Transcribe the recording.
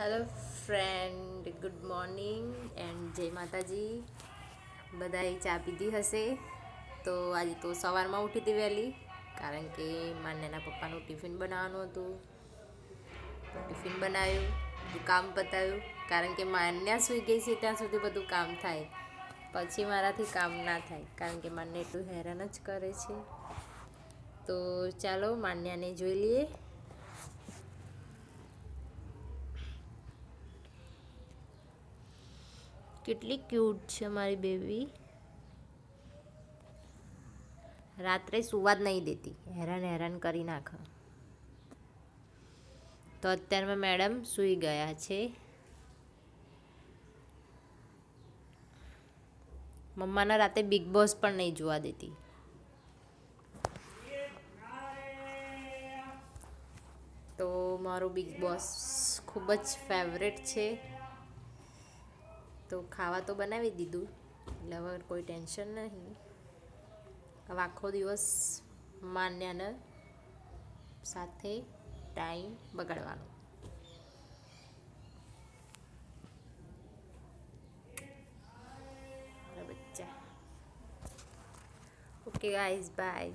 Hello friend good morning and Jai Mataji. બધાએ ચા પીધી હશે? તો આજે તો સવારમાં ઉઠી હતી વહેલી, કારણ કે માન્યાના પપ્પાનું ટિફિન બનાવવાનું હતું. ટિફિન બનાવ્યું, બધું કામ પતાવ્યું, કારણ કે માન્યા સૂઈ ગઈ છે, ત્યાં સુધી બધું કામ થાય. પછી મારાથી કામ ના થાય, કારણ કે માન્ય એટલું હેરાન જ કરે છે. તો ચાલો માન્યાને જોઈ લઈએ. કેટલી ક્યુટ છે મારી બેબી રાત્રે સુવા જ નહીં દેતી. હેરાન હેરાન કરી નાખ. તો અત્યારમાં મેડમ સૂઈ ગયા છે. મમ્માના રાતે બિગ બોસ પણ નહીં જોવા દેતી. તો મારું બિગ બોસ ખૂબ જ ફેવરેટ છે. તો ખાવા તો બનાવી દીધું. એટલે હવે કોઈ ટેન્શન નહીં. હવે આખો દિવસ માન્યાને સાથે ટાઈમ બગાડવાનો. બચ્ચા ઓકે ગાઈઝ બાય